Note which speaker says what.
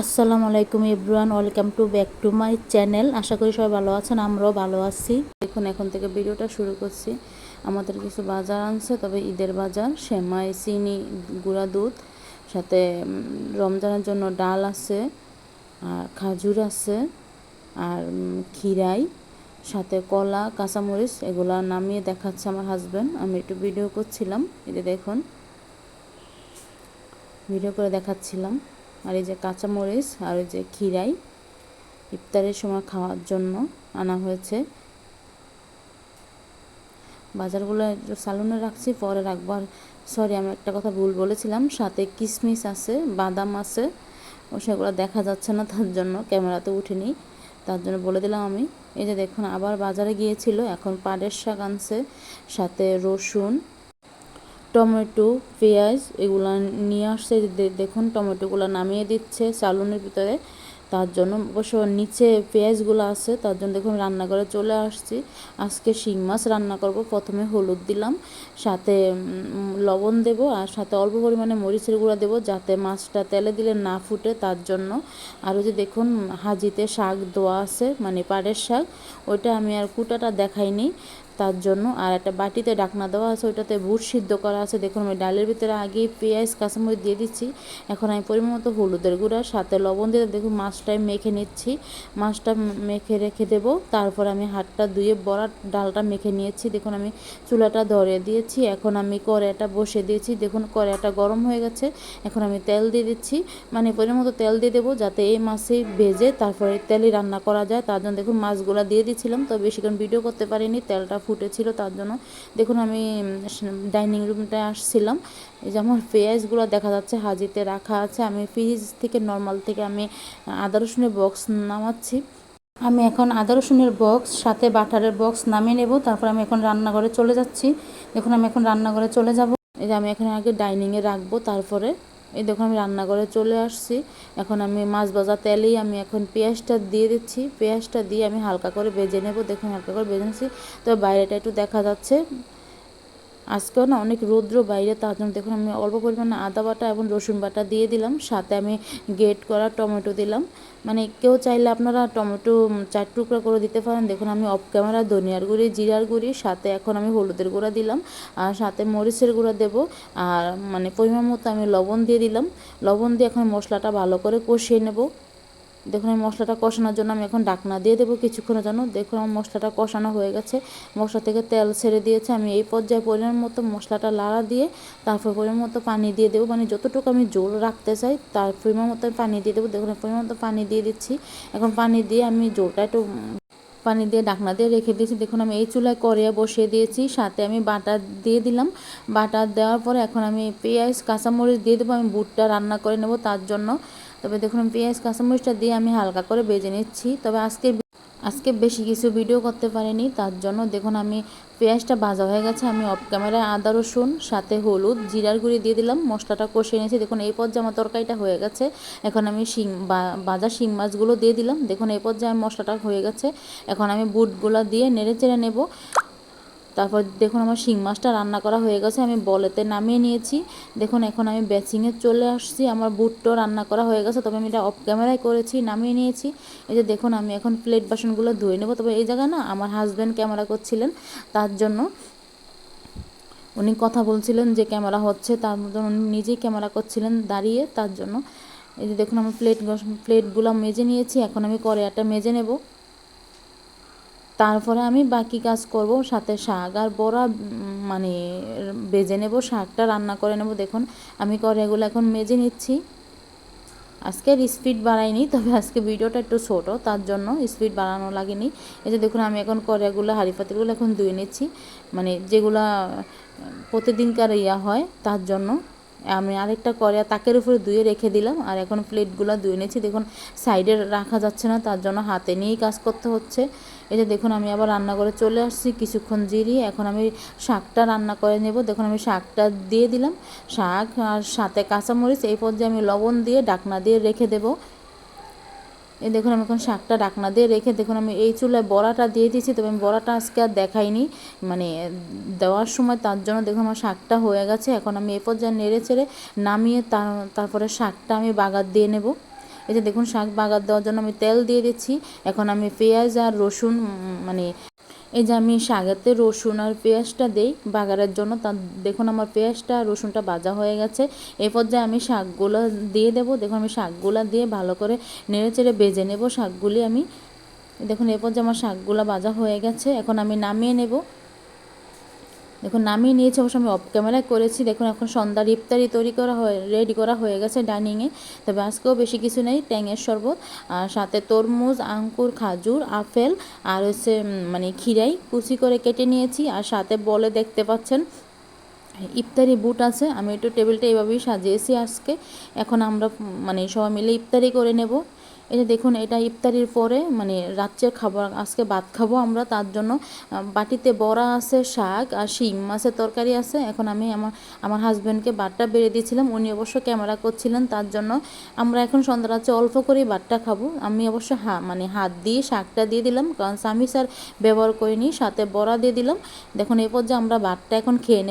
Speaker 1: আসসালামু আলাইকুম everyone, welcome to back to my channel. আশা করি সবাই ভালো আছেন, আমরাও ভালো আছি। দেখুন, এখন থেকে ভিডিওটা শুরু করছি। আমাদের কিছু বাজার আনছে, তবে ঈদের বাজার, সেমাই, চিনি, গুঁড়া দুধ, সাথে রমজানের জন্য ডাল আছে, আর খাজুর আছে, আর খিরাই সাথে কলা, কাঁচামরিচ, এগুলা নামিয়ে দেখাচ্ছে আমার হাজব্যান্ড আমি একটু ভিডিও করছিলাম যে দেখুন ভিডিও করে দেখাচ্ছিলাম। আর এই যে কাঁচামরিচ আর এই যে খিরাই ইফতারের সময় খাওয়ার জন্য আনা হয়েছে। বাজারগুলো সালুনে রাখছি, পরে রাখব। আর সরি আমি একটা কথা ভুল বলেছিলাম, সাথে কিশমিশ আছে, বাদাম আছে, ও সেগুলো দেখা যাচ্ছে না তার জন্য, ক্যামেরাতে উঠেনি, তার জন্য বলে দিলাম আমি। এই যে দেখুন, আবার বাজারে গিয়েছিল, এখন পাটের শাক আনছে, সাথে রসুন টমেটো, পেঁয়াজ এগুলা নিয়ে আসছে। দেখুন, টমেটোগুলো নামিয়ে দিচ্ছে চালুনের ভিতরে। তার জন্য অবশ্য নিচে পেঁয়াজগুলো আছে, তার জন্য দেখুন রান্নাঘরে চলে আসছি। আজকে শিং মাছ রান্না করব। প্রথমে হলুদ দিলাম, সাথে লবণ দেব আর সাথে অল্প পরিমাণে মরিচের গুঁড়া দেবো যাতে মাছটা তেলে দিলে না ফুটে। তার জন্য আর ওই যে দেখুন হাজিতে শাক দেওয়া আছে মানে পাড়ের শাক, ওইটা আমি আর কুটাটা দেখাইনি। তার জন্য। আর একটা বাটিতে ডাকনা দেওয়া আছে, ওইটাতে বুট সিদ্ধ করা আছে। দেখুন, আমি ডালের ভিতরে আগেই পেঁয়াজ, কাঁচামরিচ দিয়ে দিচ্ছি। এখন আমি পরিমাণ মতো হলুদের গুঁড়া, সাথে লবণ দিয়ে দেখুন মাছটাই মেখে নিচ্ছি। মাছটা মেখে রেখে দেব। তারপর আমি হাতটা ধুয়ে বড়ার ডালটা মেখে নিয়েছি। দেখুন, আমি চুলাটা ধরে দিয়েছি। এখন আমি কড়াইটা বসে দিয়েছি। দেখুন, কড়াইটা গরম হয়ে গেছে। এখন আমি তেল দিয়ে দিচ্ছি। মানে পরিমাণ মতো তেল দিয়ে দেবো যাতে এই মাছে ভেজে তারপরে তেলে রান্না করা যায়। তার জন্য দেখুন, মাছগুলো দিয়ে দিচ্ছিলাম তো বেশিক্ষণ ভিডিও করতে পারিনি। তেলটা ফুটেছিল তার জন্য। দেখুন, আমি ডাইনিং রুমটায় আসছিলাম। এই যে আমার পেঁয়াজগুলো দেখা যাচ্ছে, হাজিতে রাখা আছে। আমি ফ্রিজ থেকে, নর্মাল থেকে আমি আদা রসুনের বক্স নামাচ্ছি। আমি এখন আদা রসুনের বক্স, সাথে বাটারের বক্স নামিয়ে নেব। তারপর আমি এখন রান্নাঘরে চলে যাচ্ছি। দেখুন, আমি এখন রান্নাঘরে চলে যাব। এই যে আমি এখানে আগে ডাইনিংয়ে রাখব, তারপরে এই দেখুন আমি রান্নাঘরে চলে আসছি। এখন আমি মাছ ভাজা তেলেই আমি এখন পেঁয়াজটা দিয়ে দিচ্ছি। পেঁয়াজটা দিয়ে আমি হালকা করে ভেজে নেব। দেখুন হালকা করে ভেজে নিচ্ছি। তো বাইরেটা একটু দেখা যাচ্ছে। আজকেও না অনেক রৌদ্র বাইরে, তার জন্য দেখুন আমি অল্প পরিমাণে আদা বাটা এবং রসুন বাটা দিয়ে দিলাম। সাথে আমি গেট করা টমেটো দিলাম। মানে কেউ চাইলে আপনারা টমেটো চার টুকরা করে দিতে পারেন। দেখুন আমি অফ ক্যামেরা ধনিয়ার গুঁড়ি, জিরার গুঁড়ি, সাথে এখন আমি হলুদের গুঁড়া দিলাম। আর সাথে মরিচের গুঁড়া দেব। আর মানে পরিমাণ মতো আমি লবণ দিয়ে দিলাম। লবণ দিয়ে এখন মশলাটা ভালো করে কষিয়ে নেব। দেখুন আমি মশলাটা কষানোর জন্য আমি এখন ডাকনা দিয়ে দেবো কিছুক্ষণের জন্য। দেখুন, আমার মশলাটা কষানো হয়ে গেছে। মশলা থেকে তেল ছেড়ে দিয়েছে। আমি এই পর্যায়ে পরিমাণ মতো মশলাটা লাড়া দিয়ে তারপর পরিমাণ মতো পানি দিয়ে দেবো। মানে যতটুকু আমি জোল রাখতে চাই, তার পরিমাণ মতো আমি পানি দিয়ে দেবো। দেখুন পরিমাণ মতো পানি দিয়ে দিচ্ছি। এখন পানি দিয়ে আমি জোলটা একটু পানি দিয়ে ঢাকনা দিয়ে রেখে দিয়েছি। দেখুন, আমি এই চুলায় কড়িয়া বসিয়ে দিয়েছি। সাথে আমি বাটার দিয়ে দিলাম। বাটার দেওয়ার পরে এখন আমি পেঁয়াজ, কাঁচামরিচ দিয়ে দেবো। আমি বুটটা রান্না করে নেব তার জন্য। তবে দেখুন, পেঁয়াজ, কাঁচামরিচটা দিয়ে আমি হালকা করে বেজে নিচ্ছি। তবে আজকে আজকে বেশি কিছু ভিডিও করতে পারিনি, তার জন্য দেখুন, আমি পেঁয়াজটা ভাজা হয়ে গেছে। আমি অফ ক্যামেরায় আদা, রসুন, সাথে হলুদ, জিরার গুঁড়ি দিয়ে দিলাম, মশলাটা কষিয়ে নিয়েছি। দেখুন, এই পর্যায়ে আমার তরকারিটা হয়ে গেছে। এখন আমি শিং বা- ভাজা শিং মাছগুলো দিয়ে দিলাম। দেখুন, এই পর্যায়ে মশলাটা হয়ে গেছে। এখন আমি বুটগুলো দিয়ে নেড়ে চেড়ে নেব। তারপর দেখুন আমার শিং মাছটা রান্না করা হয়ে গেছে, আমি বলেতে নামিয়ে নিয়েছি। দেখুন, এখন আমি ব্যাচিংয়ে চলে আসছি, আমার বুটটাও রান্না করা হয়ে গেছে, তবে আমি এটা অফ ক্যামেরায় করেছি, নামিয়ে নিয়েছি। এই যে দেখুন, আমি এখন প্লেট বাসনগুলো ধুয়ে নেব, তবে এই জায়গায় না আমার হাজব্যান্ড ক্যামেরা করছিলেন, তার জন্য উনি কথা বলছিলেন যে ক্যামেরা হচ্ছে, তার মধ্যে উনি নিজেই ক্যামেরা করছিলেন দাঁড়িয়ে, তার জন্য। এই যে দেখুন, আমার প্লেট প্লেটগুলো মেজে নিয়েছি, এখন আমি কড়াইটা মেজে নেব। তারপরে আমি বাকি কাজ করব, সাথে শাক আর বড়া মানে বেজে নেব, শাকটা রান্না করে নেব। দেখুন, আমি কড়াইগুলো এখন মেজে নিচ্ছি। আজকের স্পিড বাড়াইনি, তবে আজকে ভিডিওটা একটু ছোটো, তার জন্য স্পিড বাড়ানো লাগেনি। এই যে দেখুন, আমি এখন কড়াইগুলো হাঁড়ি পাতিলগুলো এখন ধুয়ে নিচ্ছি। মানে যেগুলা, প্রতিদিনকার ইয়া হয়, তার জন্য। আমি আরেকটা কড়াই তাকের উপরে ধুয়ে রেখে দিলাম, আর এখন প্লেটগুলো ধুয়ে নিয়েছি দেখুন, সাইডে রাখা যাচ্ছে না, তার জন্য হাতে নিয়েই কাজ করতে হচ্ছে। যে দেখুন, আমি আবার রান্না করে চলে আসছি। কিছুক্ষণ জিরিয়ে এখন আমি শাকটা রান্না করে নেব। দেখুন, আমি শাকটা দিয়ে দিলাম। শাক আর সাথে কাঁচামরিচ, এই পর্যায়ে আমি লবণ দিয়ে ডাকনা দিয়ে রেখে দেবো। এই দেখুন, আমি এখন শাকটা ডাকনা দিয়ে রেখে, দেখুন, আমি এই চুলায় বড়াটা দিয়ে দিয়েছি। তবে আমি বড়াটা আজকে আর দেখাইনি। মানে দেওয়ার সময় তার জন্য দেখুন, আমার শাকটা হয়ে গেছে। এখন আমি এই পর্যায়ে নেড়ে চেড়ে নামিয়ে তার, তারপরে শাকটা আমি বাগার দিয়ে নেব। এই যে দেখুন, শাক বাগার দেওয়ার জন্য আমি তেল দিয়ে দিচ্ছি। এখন আমি পেঁয়াজ আর রসুন মানে এই যে আমি শাকেতে রসুন আর পেঁয়াজটা দেই বাগারের জন্য, তা দেখুন আমার পেঁয়াজটা, রসুনটা ভাজা হয়ে গেছে। এই পর্যায়ে আমি শাকগুলো দিয়ে দেবো। দেখুন, আমি শাকগুলো দিয়ে ভালো করে নেড়ে চেড়ে বেজে নেব শাকগুলি আমি। দেখুন এই পর্যায়ে আমার শাকগুলো ভাজা হয়ে গেছে। এখন আমি নামিয়ে নেব। দেখুন, নামিয়ে নিয়েছি অবশ্য আমি অফ ক্যামেরায় করেছি। দেখুন, এখন সন্ধ্যার ইফতারি তৈরি করা হয়ে রেডি করা হয়ে গেছে ডাইনিংয়ে তবে আজকেও বেশি কিছু নেই, ট্যাঙের শরবত, আর সাথে তরমুজ, আঙ্কুর, খাজুর, আপেল, আর হচ্ছে মানে খিরাই কুচি করে কেটে নিয়েছি। আর সাথে বলে দেখতে পাচ্ছেন, ইফতারি বুট আছে। আমি একটু টেবিলটা এইভাবেই সাজিয়েছি আজকে। এখন আমরা মানে সবাই মিলে ইফতারি করে নেব। যে দেখুন, এটা ইফতারির পরে মানে রাত্রের খাবার, আজকে ভাত খাব আমরা, তার জন্য বাটিতে বড়া আছে, শাক আর শিম মাছের তরকারি আছে। এখন আমি আমার আমার হাজব্যান্ডকে ভাতটা বেড়ে দিয়েছিলাম, উনি অবশ্য ক্যামেরা করছিলেন, তার জন্য আমরা এখন সন্ধ্যা রাত্রে অল্প করেই ভাতটা খাব। আমি অবশ্য হা মানে হাত দিয়ে, শাকটা দিয়ে দিলাম, কারণ স্বামী স্যার ব্যবহার করিনি, সাথে বড়া দিয়ে দিলাম। দেখুন এই পর্যায়ে আমরা ভাতটা এখন খেয়ে নেব।